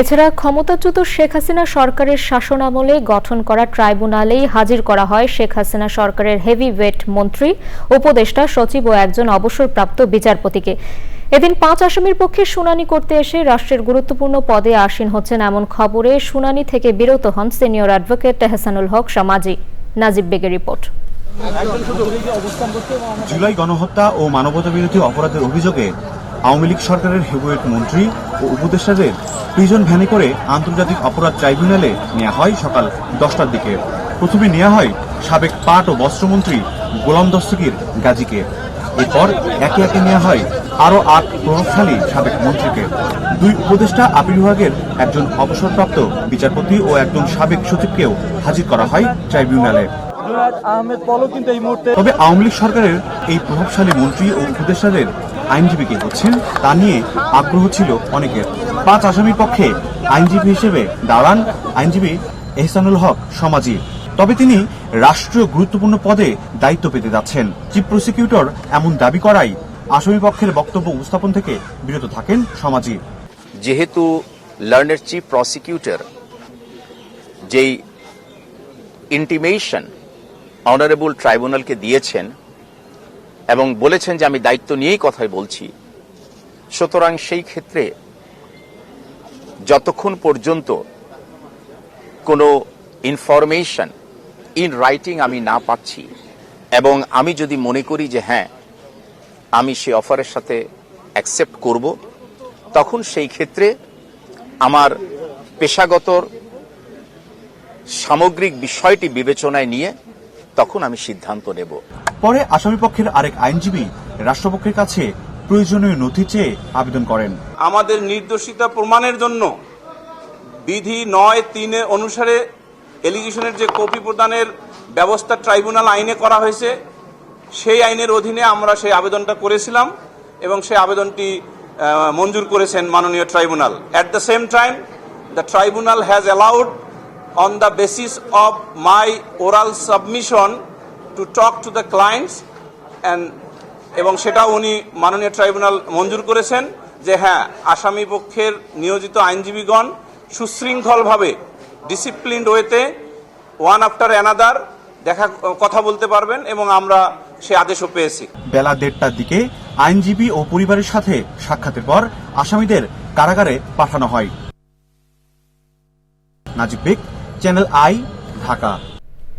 এছাড়া ক্ষমতাচ্যুত শেখ হাসিনা সরকারের শাসনামলে গঠন করা ট্রাইব্যুনালেই হাজির করা হয় শেখ হাসিনা সরকারের হেভি ওয়েট মন্ত্রী উপদেষ্টা সচিব ও একজন অবসরপ্রাপ্ত বিচারপতিকে। এদিন পাঁচ আসামির পক্ষে শুনানি করতে এসে রাষ্ট্রের গুরুত্বপূর্ণ পদে আসীন হচ্ছেন এমন খবরে শুনানি থেকে বিরত হন সিনিয়র অ্যাডভোকেট তেহসানুল হক সামাজি। নাজিব বেগের রিপোর্ট। জুলাই গণহত্যা ও মানবতাবিরোধী অপরাধের অভিযোগে আওয়ামী লীগ সরকারের হেভিওয়েট মন্ত্রী ও উপদেষ্টাদের প্রিজন ভ্যানে করে আন্তর্জাতিক অপরাধ ট্রাইব্যুনালে নেওয়া হয় সকাল দশটার দিকে। প্রথমে নেওয়া হয় সাবেক পাট ও বস্ত্রমন্ত্রী গোলাম দস্তগীর গাজীকে। এরপর একে একে নেওয়া হয় আরও আট প্রভাবশালী সাবেক মন্ত্রীকে। দুই উপদেষ্টা আপিল বিভাগের একজন অবসরপ্রাপ্ত বিচারপতি ও একজন সাবেক সচিবকেও হাজির করা হয় ট্রাইব্যুনালে। জুনায়দ আহমেদ পলও কিন্তু এই মুহূর্তে। তবে আওয়ামী লীগ সরকারের এই প্রভাবশালী মন্ত্রী ও উপদেষ্টাদের আইনজীবী কে হচ্ছেন তা নিয়ে আগ্রহ ছিল অনেকের। পাঁচ আসামির পক্ষে আইনজীবী হিসেবে দাঁড়ান আইনজীবী এহসানুল হক সমাজি। তবে তিনি রাষ্ট্রীয় গুরুত্বপূর্ণ পদে দায়িত্ব পেতে যাচ্ছেন। চিফ প্রসিকিউটর এমন দাবি করাই আসামি পক্ষের বক্তব্য উপস্থাপন থেকে বিরত থাকেন সমাজি। যেহেতু লার্নের চিফ প্রসিকিউটর যেই ইন্টিমেশন অনারেবল ট্রাইব্যুনালকে দিয়েছেন এবং বলেছেন যে আমি দায়িত্ব নিয়েই কথাই বলছি। সুতরাং সেই ক্ষেত্রে যতক্ষণ পর্যন্ত কোনো ইনফরমেশন ইন রাইটিং আমি না পাচ্ছি এবং আমি যদি মনে করি যে হ্যাঁ আমি সেই অফারের সাথে অ্যাকসেপ্ট করব, তখন সেই ক্ষেত্রে আমার পেশাগত সামগ্রিক বিষয়টি বিবেচনায় নিয়ে তখন আমি সিদ্ধান্ত নেব। পরে আসামি পক্ষের আরেক আইনজীবী রাষ্ট্রপক্ষের কাছে প্রয়োজনীয় নথি চেয়ে আবেদন করেন। আমাদের নির্দোষিতা প্রমাণের জন্য বিধি নয় তিনে অনুসারে এলিগেশনের যে কপি প্রদানের ব্যবস্থা ট্রাইব্যুনাল আইনে করা হয়েছে সেই আইনের অধীনে আমরা সেই আবেদনটা করেছিলাম এবং সেই আবেদনটি মঞ্জুর করেছেন মাননীয় tribunal. At the same time the tribunal has allowed on the basis of my oral submission to talk to the clients and এবং সেটা উনি মাননীয় ট্রাইব্যুনাল মঞ্জুর করেছেন যে হ্যাঁ আসামি পক্ষের নিয়োজিত আইনজীবীগণ সুশৃঙ্খলভাবে ডিসিপ্লিনড ওয়েতে ওয়ান আফটার অ্যানাদার দেখা, কথা বলতে পারবেন এবং আমরা সে আদেশও পেয়েছি। বেলা দেড়টার দিকে আইনজীবী ও পরিবারের সাথে সাক্ষাতের পর আসামিদের কারাগারে পাঠানো হয়। Najib Baig channel I Dhaka